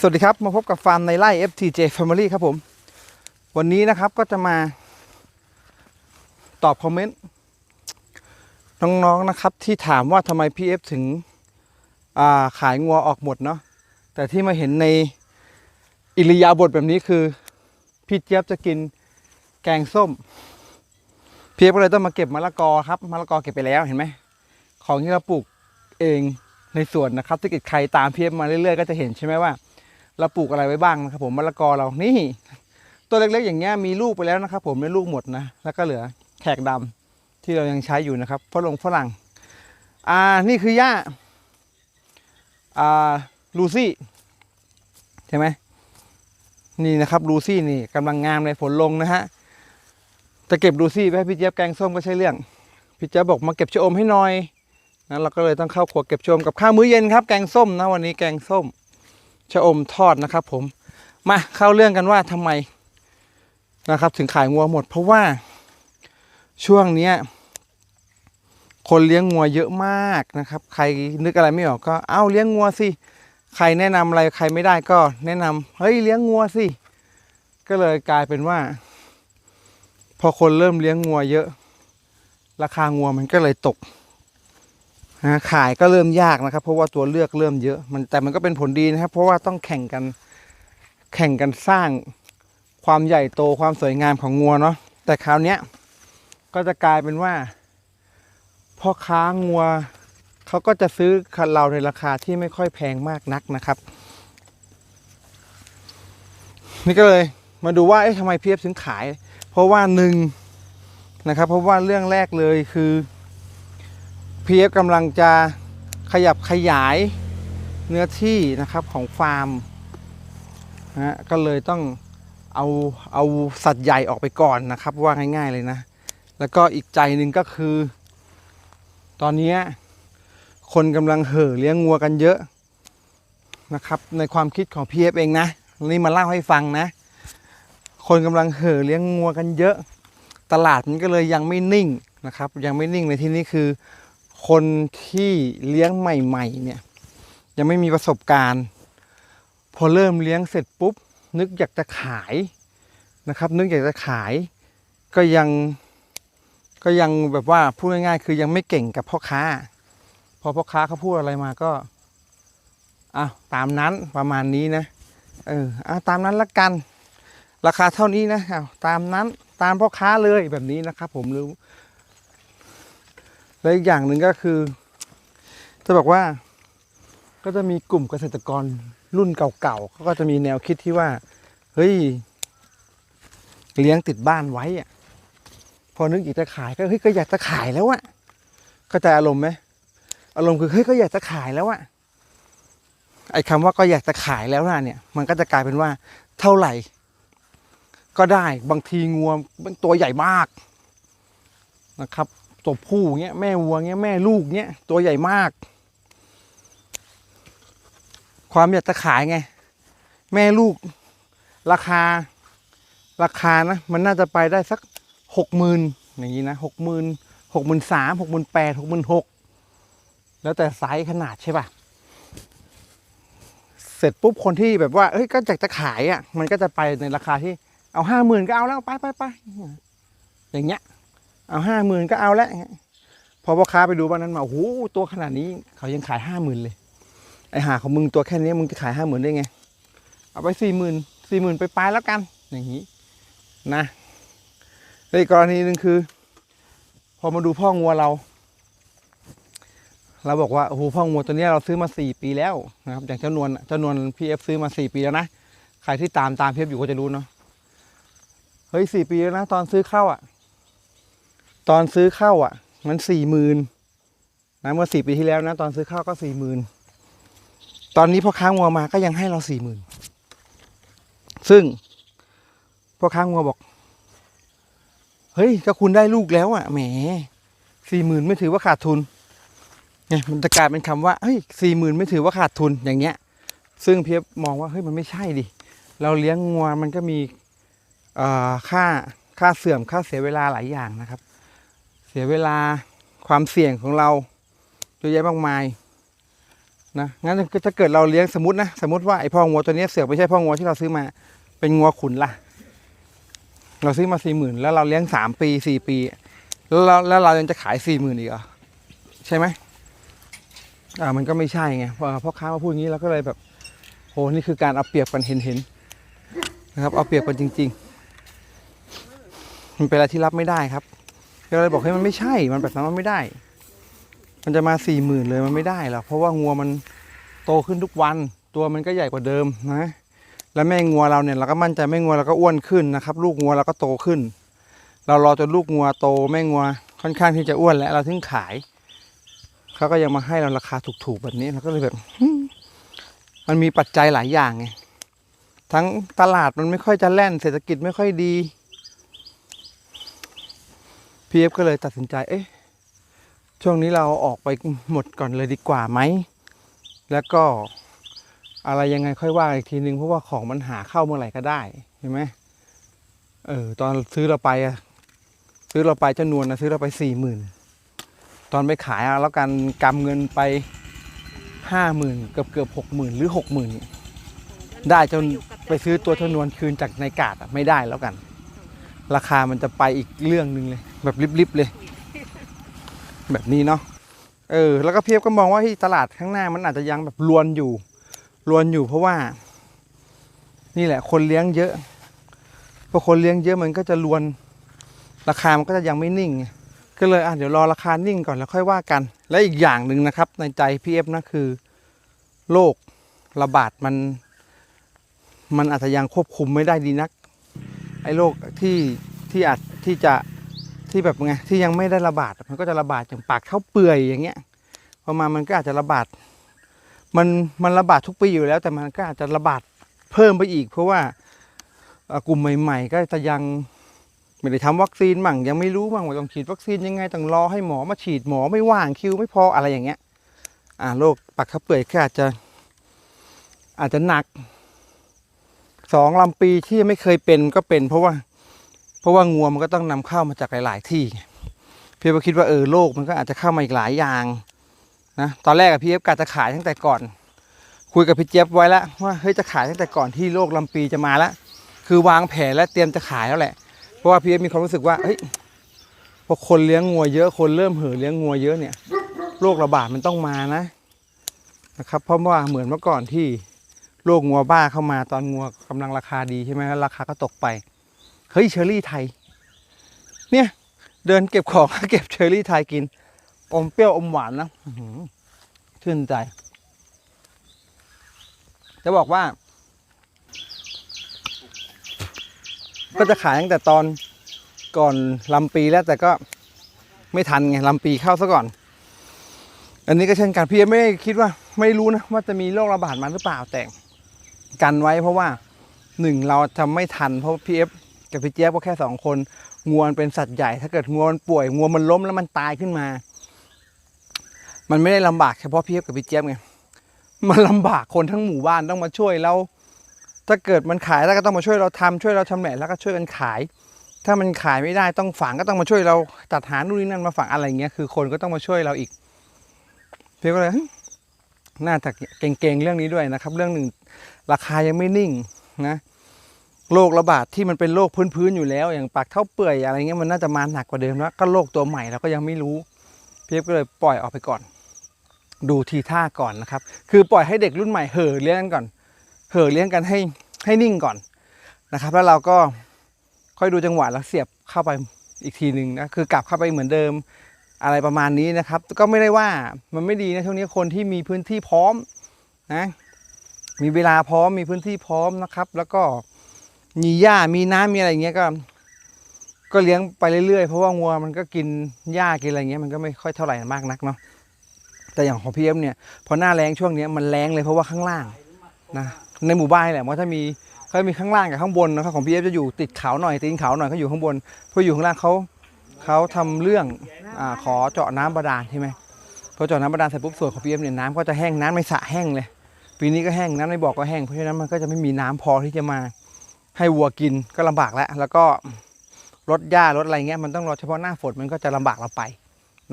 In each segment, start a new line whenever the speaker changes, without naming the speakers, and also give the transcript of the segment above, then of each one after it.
สวัสดีครับ มาพบกับฟาร์มในไร่ FTJ Family ครับผม วันนี้นะครับก็จะมาตอบคอมเมนต์น้องๆนะครับ ที่ถามว่าทำไม PF ถึงาขายงัวออกหมดเนาะแต่ที่มาเห็นในอิริยาบถแบบนี้คือ พี่เจี๊ยบจะกินแกงส้มพี่เอฟก็เลยต้องมาเก็บมะละกอครับมะละกอเก็บไปแล้วเห็นไหมของที่เราปลูกเองในสวนนะครับถ้าเกิดใครตามพี่เอฟมาเรื่อยๆ ก็จะเห็นใช่ไหมว่า เราปลูกอะไรไว้บ้างนะครับผมมะละกอเรานี่ ตัวเล็กๆอย่างเงี้ยมีลูกไปแล้วนะครับ ผมไม่ลูกหมดนะแล้วก็เหลือแขกดำที่เรายังใช้อยู่นะครับฝรั่งฝรั่งอ่านี่คือหญ้าอ่าลูซี่ใช่ไหมนี่นะครับลูซี่นี่กำลังงามเลยฝนลงนะฮะจะเก็บลูซี่ไปให้พี่เจี๊ยบแกงส้มก็ใช่เรื่องพี่เจี๊ยบบอกมาเก็บชะอมให้หน่อยนะเราก็เลยต้องเข้าครัวเก็บชะอมกับข้าวมื้อเย็นครับแกงส้มนะวันนี้แกงส้ม ชะอมทอดนะครับ ผมมาเข้าเรื่องกันว่าทำไมนะครับ ถึงขายงัวหมด เพราะว่าช่วงเนี้ยคนเลี้ยงงัวเยอะมากนะครับ ใครนึกอะไรไม่ออกก็เอ้าเลี้ยงงัวสิใครแนะนำอะไรใครไม่ได้ก็แนะนำเฮ้ยเลี้ยงงัวสิก็เลยกลายเป็นว่า พอคนเริ่มเลี้ยงงัวเยอะ ราคางัวมันก็เลยตก ขายก็เริ่มยากนะครับ เพราะว่าตัวเลือกเริ่มเยอะมันแต่มันก็เป็นผลดีนะครับ เพราะว่าต้องแข่งกันแข่งกันสร้างความใหญ่โตความสวยงามของงัวเนาะแต่คราวเนี้ยก็จะกลายเป็นว่าพ่อค้างัวเขาก็จะซื้อเราในราคาที่ไม่ค่อยแพงมากนักนะครับ นี่ก็เลยมาดูว่าเอ๊ะทำไมเพีเอฟถึงขาย เพราะว่าหนึ่งนะครับ เพราะว่าเรื่องแรกเลยคือ PF กำลังจะขยับขยายเนื้อที่นะครับของฟาร์มนะฮะก็เลยต้องเอาเอาสัตว์ใหญ่ออกไปก่อนนะครับว่าง่ายๆเลยนะ แล้วก็อีกใจหนึ่งก็คือ ตอนนี้คนกำลังเห่อเลี้ยงงัวกันเยอะนะครับในความคิดของ PF เองนะนี่มาเล่าให้ฟังนะ คนกำลังเห่อเลี้ยงงัวกันเยอะ ตลาดมันก็เลยยังไม่นิ่งนะครับ ยังไม่นิ่งในที่นี้คือ คนที่เลี้ยงใหม่ ๆ เนี่ย ยังไม่มีประสบการณ์ พอเริ่มเลี้ยงเสร็จปุ๊บ นึกอยากจะขายนะครับ นึกอยากจะขายก็ยังก็ยังแบบว่าพูดง่ายๆ คือยังไม่เก่งกับพ่อค้า พอพ่อค้าเขาพูดอะไรมาก็อะตามนั้นประมาณนี้นะเอออะตามนั้นละกัน ราคาเท่านี้นะอ้าตามนั้นตามพ่อค้าเลยแบบนี้นะครับ ผมหรือ และอีกอย่างหนึ่งก็คือ จะบอกว่า ก็จะมีกลุ่มเกษตรกรรุ่นเก่าๆเขาก็จะมีแนวคิดที่ว่า เฮ้ย เลี้ยงติดบ้านไว้อะพอนึกอยากจะขายก็เฮ้ยก็อยากจะขายแล้วอะเข้าใจอารมณ์ไหมอารมณ์คือเฮ้ยก็อยากจะขายแล้วอะไอ้คำว่าก็อยากจะขายแล้วน่ะเนี่ย มันก็จะกลายเป็นว่า เท่าไหร่ ก็ได้บางทีงวมันตัวใหญ่มากนะครับ ตัวผู้เงี้ยแม่วัวเงี้ยแม่ลูกเงี้ยตัวใหญ่มาก ความอยากจะขายไง แม่ลูก ราคา ราคานะมันน่าจะไปได้สักหกหมื่นอย่างนี้นะหกหมื่นหกหมื่นสามหกหมื่นแปดหกหมื่นหกแล้วแต่ไซส์ขนาดใช่ป่ะ เสร็จปุ๊บคนที่แบบว่าเอ้ยก็อยากจะขายอะ มันก็จะไปในราคาที่เอาห้าหมื่นก็เอาแล้วไปไปไปอย่างเงี้ย เอาห้าหมื่นก็เอาแล้วพอพ่อค้าไปดูวันนั้นมาโอ้โหตัวขนาดนี้เขายังขายห้าหมื่นเลย ไอหาของมึงตัวแค่นี้มึงจะขายห้าหมื่นได้ไง เอาไปสี่หมื่นสี่หมื่นไปปลายแล้วกัน อย่างนี้นะแล้กรณีหนึ่งคือ พอมาดูพ่องัวเรา เราบอกว่าโอ้โหพ่องัวตัวนี้เราซื้อมาสี่ปีแล้วนะครับอย่างเจ้านวลน่ะเจ้านวลพีเอฟซื้อมาสี่ปีแล้วนะใครที่ตามตามพีเอฟอยู่ก็จะรู้เนาะเฮ้ยสี่ปีแล้วนะตอนซื้อเข้าอะ ตอนซื้อเข้าอะ มันสี่หมื่นนะเมื่อสี่ปีที่แล้วนะ ตอนซื้อเข้าก็สี่หมื่นตอนนี้พ่อค้างัวมาก็ยังให้เราสี่หมื่นซึ่งพ่อค้างัวบอก เฮ้ยก็คุณได้ลูกแล้วอะแหมสี่หมื่นไม่ถือว่าขาดทุนไงมันจะกลายเป็นคำว่าเฮ้ยสี่หมื่นไม่ถือว่าขาดทุนอย่างเงี้ย ซึ่งเพียบมองว่าเฮ้ยมันไม่ใช่ดิเราเลี้ยงงัวมันก็มีเอ่อค่าค่าเสื่อมค่าเสียเวลาหลายอย่างนะครับ สียเวลาความเสี่ยงของเราเยอะแยะมากมายนะงั้นถ้าเกิดเราเลี้ยงสมมตินะสมมติว่าไอพ่องัวตัวนี้เสือกไม่ใช่พ่องัวที่เราซื้อมา เป็นงัวขุนล่ะ เราซื้อมาสี่หมื่นแล้วเราเลี้ยงสามปีสี่ปี แล้วเราแล้วเรายังจะขายสี่หมื่นอีกเหรอใช่ไหมอ่ามันก็ไม่ใช่ไงพอพ่อค้ามาพูดอย่างนี้เราก็เลยแบบโหนี่คือการเอาเปรียบกันเห็นเห็นนะครับ เอาเปรียบกันจริง ๆ มันเป็นอะไรที่รับไม่ได้ครับ ก็เลยบอกให้ยมันไม่ใช่ มันแบบนั้นมันไม่ได้ มันจะมาสี่หมื่นเลยมันไม่ได้หรอกเพราะว่างัวมันโตขึ้นทุกวัน ตัวมันก็ใหญ่กว่าเดิมนะ แล้วแม่งัวเราเนี่ยเราก็มั่นใจแม่งัวเราก็อ้วนขึ้นนะครับ ลูกงัวเราก็โตขึ้น เรารอจนลูกงัวโตแม่งัวค่อนข้างที่จะอ้วนแล้วเราถึงขายเขาก็ยังมาให้เราราคาถูกๆแบบนี้เราก็เลยแบบมันมีปัจจัยหลายอย่างไงทั้งตลาดมันไม่ค่อยจะแล่นเศรษฐกิจไม่ค่อยดี พีเอฟก็เลยตัดสินใจ เอ๊ะ ช่วงนี้เราออกไปหมดก่อนเลยดีกว่าไหม แล้วก็อะไรยังไงค่อยว่าอีกทีนึงเพราะว่าของมันหาเข้าเมื่อไหร่ก็ได้เห็นไหมเออตอนซื้อเราไปอะซื้อเราไปจำนวนนะซื้อเราไปสี่หมื่นตอนไปขายอะแล้วกันกำเงินไปห้าหมื่นเกือบเกือบหกหมื่นหรือหกหมื่นได้จนไปซื้อตัวจำนวนคืนจากในกาดอะไม่ได้แล้วกัน ราคามันจะไปอีกเรื่องหนึ่งเลย แบบริบๆเลย แบบนี้เนาะเออ แล้วก็เพียบก็มองว่าที่ตลาดข้างหน้ามันอาจจะยังแบบรวนอยู่รวนอยู่เพราะว่า นี่แหละ คนเลี้ยงเยอะพอคนเลี้ยงเยอะมันก็จะรวน ราคามันก็จะยังไม่นิ่ง ก็เลยอะเดี๋ยวรอราคานิ่งก่อนแล้วค่อยว่ากัน และอีกอย่างหนึ่งนะครับ ในใจพีเอฟนะคือโรคระบาดมัน มันอาจจะยังควบคุมไม่ได้ดีนัก อ้โรคที่ที่อาจที่จะที่แบบไงที่ยังไม่ได้ระบาดมันก็จะระบาดอย่างปากเข้าเปื่อยอย่างเงี้ยประมามันก็อาจจะระบาด มันมันระบาดทุกปีอยู่แล้ว แต่มันก็อาจจะระบาดเพิ่มไปอีก เพราะว่ากลุ่มใหม่ ๆ ก็จะยังไม่ได้ทำวัคซีนมั่งยังไม่รู้มั่งว่าต้องฉีดวัคซีนยังไงต้องรอให้หมอมาฉีดหมอไม่ว่างคิวไม่พออะไรอย่างเงี้ยอ่าโรคปากเข้าเปื่อยก็อาจจะอาจจะหนัก สองลำปีที่ไม่เคยเป็นก็เป็น เพราะว่า เพราะว่างัวมันก็ต้องนำเข้ามาจากหลาย ๆ ที่พี่เอฟก็คิดว่าเออโลกมันก็อาจจะเข้ามาอีกหลายอย่างนะตอนแรกอะพี่เอฟกะจะขายตั้งแต่ก่อน คุยกับพี่เจี๊ยบไว้แล้วว่าเฮ้ยจะขายตั้งแต่ก่อนที่โรคลำปีจะมาแล้วคือวางแผนและเตรียมจะขายแล้วแหละ เพราะว่าพี่เอฟมีความรู้สึกว่าเฮ้ยพอคนเลี้ยงงัวเยอะคนเริ่มเห่อเลี้ยงงัวเยอะเนี่ยโรคระบาดมันต้องมานะนะครับเพราะว่าเหมือนเมื่อก่อนที่ โรคงัวบ้าเข้ามาตอนงัวกำลังราคาดีใช่ไหมราคาก็ตกไป เฮ้ยเชอรี่ไทย เนี่ย เดินเก็บของเก็บเชอรี่ไทยกิน อมเปรี้ยวอมหวานนะชื่นใจ จะบอกว่า ก็จะขายตั้งแต่ตอนก่อนลำปีแล้วแต่ก็ไม่ทันไงลำปีเข้าซะก่อน อันนี้ก็เช่นกันพี่ไม่ได้คิดว่าไม่รู้นะว่าจะมีโรคระบาดมาหรือเปล่าแต่ กันไว้เพราะว่าหนึ่งเราจะไม่ทันเพราะพี่เอฟกับพี่เจี๊ยบก็แค่สองคนงวนเป็นสัตว์ใหญ่ ถ้าเกิดงวนป่วยงัวมันล้มแล้วมันตายขึ้นมา มันไม่ได้ลำบากเฉพาะพี่เจี๊ยบกับพี่เจี๊ยบไงมันลำบากคนทั้งหมู่บ้านต้องมาช่วยเราถ้าเกิดมันขายแล้วก็ต้องมาช่วยเราทำช่วยเราชำแหละแล้วก็ช่วยกันขาย ถ้ามันขายไม่ได้ต้องฝังก็ต้องมาช่วยเราจัดหานู่นนี่นั่นมาฝังอะไรเงี้ยคือคนก็ต้องมาช่วยเราอีกพี่ก็เลย น่าจะเก่งๆเรื่องนี้ด้วยนะครับ เรื่องหนึ่งราคายังไม่นิ่งนะโรคระบาดที่มันเป็นโรคพื้นๆอยู่แล้ว อย่างปากเท่าเปื่อยอะไรเงี้ยมันน่าจะมาหนักกว่าเดิมแล้วก็โรคตัวใหม่เราก็ยังไม่รู้เพี่เอฟก็เลยปล่อยออกไปก่อน ดูทีท่าก่อนนะครับ คือปล่อยให้เด็กรุ่นใหม่เห่อเลี้ยงกันก่อน เห่อเลี้ยงกันให้ให้นิ่งก่อนนะครับ แล้วเราก็ค่อยดูจังหวะแล้วเสียบเข้าไปอีกทีหนึ่งนะคือกลับเข้าไปเหมือนเดิม อะไรประมาณนี้นะครับ ก็ไม่ได้ว่ามันไม่ดีนะช่วงนี้คนที่มีพื้นที่พร้อมนะมีเวลาพร้อมมีพื้นที่พร้อมนะครับ แล้วก็มีหญ้ามีน้ำมีอะไรอย่างเงี้ยก็ ก็เลี้ยงไปเรื่อยๆเพราะว่างัวมันก็กินหญ้ากินอะไรเงี้ยมันก็ไม่ค่อยเท่าไหร่มากนักเนาะแต่อย่างของพีเอ็มเนี่ยพอหน้าแรงช่วงนี้มันแรงเลยเพราะว่าข้างล่างนะในหมู่บ้านแหละมันถ้ามีเขามีข้างล่างกับข้างบนนะครับของพีเอ็มจะอยู่ติดเขาหน่อยตีนเขาหน่อยเขาอยู่ข้างบนพราะอยู่ข้างล่างเขาเขาทำเรื่อง อ่าขอเจาะน้ำบาดาลใช่ไหมพอเจาะน้ำบาดาลเสร็จปุ๊บส่วนของพีเอ็มเนี่ยน้ำก็จะแห้งน้ำในสระแห้งเลย ปีนี้ก็แห้งน้ำในบ่อก็แห้งเพราะฉะนั้นมันก็จะไม่มีน้ำพอที่จะมาให้วัวกินก็ลำบากแล้วแล้วก็รดหญ้ารดอะไรเงี้ยมันต้องรอเฉพาะหน้าฝนมันก็จะลำบากเราไป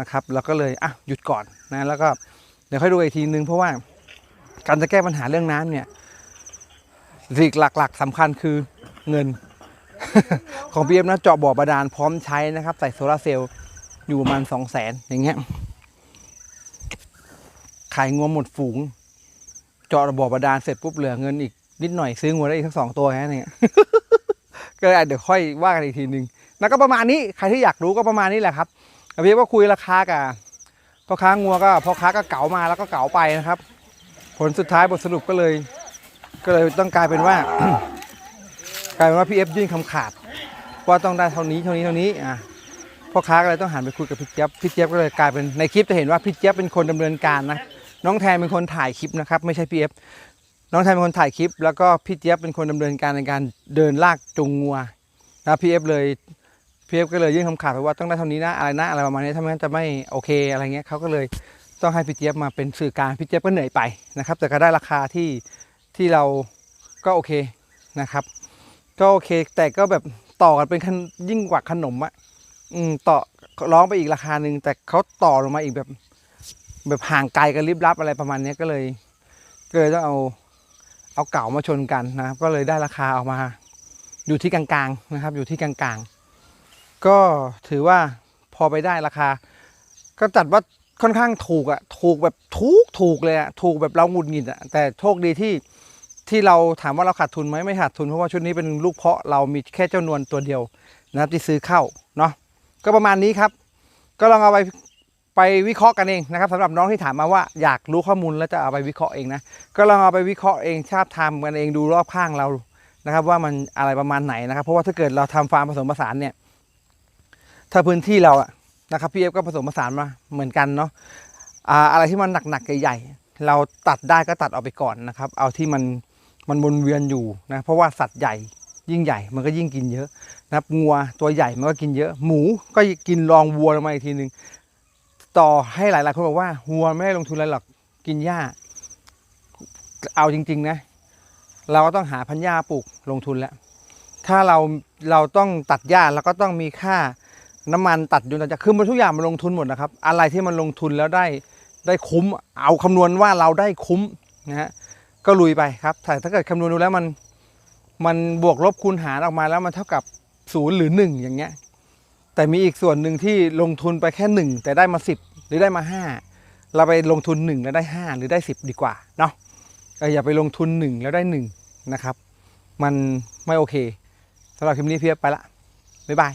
นะครับแล้วก็เลยอะหยุดก่อนนะแล้วก็เดี๋ยวค่อยดูอีกทีนึงเพราะว่าการจะแก้ปัญหาเรื่องน้ำเนี่ยสิ่งหลักๆสำคัญคือเงิน ของพีเอฟนะเจาะบ่อบาดาลพร้อมใช้นะครับ ใส่โซลาร์เซลล์ อยู่ประมาณสองแสนอย่างเงี้ย ขายงัวหมดฝูงเจาะบ่อบาดาลเสร็จปุ๊บเหลือเงินอีกนิดหน่อยซื้องัวได้อีกทั้งสองตัวแค่นั้นเก็เดี๋ยวค่อยว่ากันอีกทีหนึ่งแล้วก็ประมาณนี้ใครที่อยากรู้ก็ประมาณนี้แหละครับพีเอฟก็คุยราคากับพ่อค้างัวก็พ่อค้าก็เก๋ามาแล้วก็เก๋าไปนะครับ ผลสุดท้ายบทสรุปก็เลย ก็เลยต้องกลายเป็นว่ากลายเป็นว่าพี่เอฟยื่นคำขาดว่าต้องได้เท่านี้เท่านี้เท่านี้อะ พ่อค้าก็เลยต้องหันไปคุยกับพี่เจี๊ยบพี่เจี๊ยบก็เลยกลายเป็นในคลิปจะเห็นว่าพี่เจี๊ยบเป็นคนดำเนินการนะน้องแทนเป็นคนถ่ายคลิปนะครับไม่ใช่พี่เอฟน้องแทนเป็นคนถ่ายคลิป แล้วก็พี่เจี๊ยบเป็นคนดำเนินการในการเดินลากจูงงัวนะพี่เอฟเลยพี่เอฟก็เลยยื่นคำขาดไปว่าต้องได้เท่านี้นะอะไรนะอะไรประมาณนี้ถ้าไม่งั้นจะไม่โอเคอะไรเงี้ยเขาก็เลยต้องให้พี่เจี๊ยบมาเป็นสื่อกลางพี่เจี๊ยบก็เหนื่อยไปนะครับ แต่ก็ได้ราคาที่ที่เราก็โอเคนะครับ ก็โอเค แต่ก็แบบต่อกันเป็นยิ่งกว่าขนมอะ อืมต่อร้องไปอีกราคาหนึ่งแต่เขาต่อลงมาอีกแบบ แบบห่างไกลกันลิบลับอะไรประมาณนี้ก็เลยก็เลยต้องเอาเอาเก่ามาชนกันนะครับ ก็เลยได้ราคาออกมา อยู่ที่กลางๆนะครับ อยู่ที่กลางๆ ก็ถือว่าพอไปได้ราคา ก็จัดว่าค่อนข้างถูกอะถูกแบบถูกถูกเลยอะถูกแบบเราหงุดหงิดอะแต่โชคดีที่ที่เราถามว่าเราขาดทุนไหมไม่ขาดทุนเพราะว่าชุดนี้เป็นลูกเพาะเรามีแค่เจ้านวลตัวเดียวนะครับที่ซื้อเข้า ก็ประมาณนี้ครับ ก็ลองเอาไปไปวิเคราะห์กันเองนะครับสำหรับน้องที่ถามมาว่าอยากรู้ข้อมูลแล้วจะเอาไปวิเคราะห์เองนะก็ลองเอาไปวิเคราะห์เองชาบทำกันเองดูรอบข้างเรานะครับว่ามันอะไรประมาณไหนนะครับ เพราะว่าถ้าเกิดเราทำฟาร์มผสมผสานเนี่ยถ้าพื้นที่เราอะนะครับพี่เอฟก็ผสมผสานมาเหมือนกันเนาะอะไรที่มันหนักๆใหญ่ๆเราตัดได้ก็ตัดออกไปก่อนนะครับ เอาที่มันมันวนเวียนอยู่นะเพราะว่าสัตว์ใหญ่ ยิ่งใหญ่มันก็ยิ่งกินเยอะนะครับงัวตัวใหญ่มันก็กินเยอะ หมูก็กินรองวัวลงมาอีกทีหนึ่งต่อให้หลายๆคนบอกว่าวัวไม่ได้ลงทุนอะไรหรอกกินหญ้า เอาจริง ๆ นะ เราก็ต้องหาพันธุ์หญ้าปลูกลงทุนแล้ว ถ้าเราเราต้องตัดหญ้าเราก็ต้องมีค่าน้ำมันตัดยุนตัดจักคือมันทุกอย่างมันลงทุนหมดนะครับ อะไรที่มันลงทุนแล้วได้ได้คุ้ม เอาคำนวณว่าเราได้คุ้มนะฮะก็ลุยไปครับแต่ถ้าเกิดคำนวณดูแล้วมัน มันบวกลบคูณหารออกมาแล้วมันเท่ากับศูนย์หรือหนึ่งอย่างเงี้ย แต่มีอีกส่วนหนึ่งที่ลงทุนไปแค่หนึ่งแต่ได้มาสิบหรือได้มาห้าเราไปลงทุนหนึ่งแล้วได้ห้าหรือได้สิบดีกว่าเนาะอออย่าไปลงทุนหนึ่งแล้วได้หนึ่งนะครับ มันไม่โอเคสำหรับคลิปนี้เพียบไปละบ๊ายบาย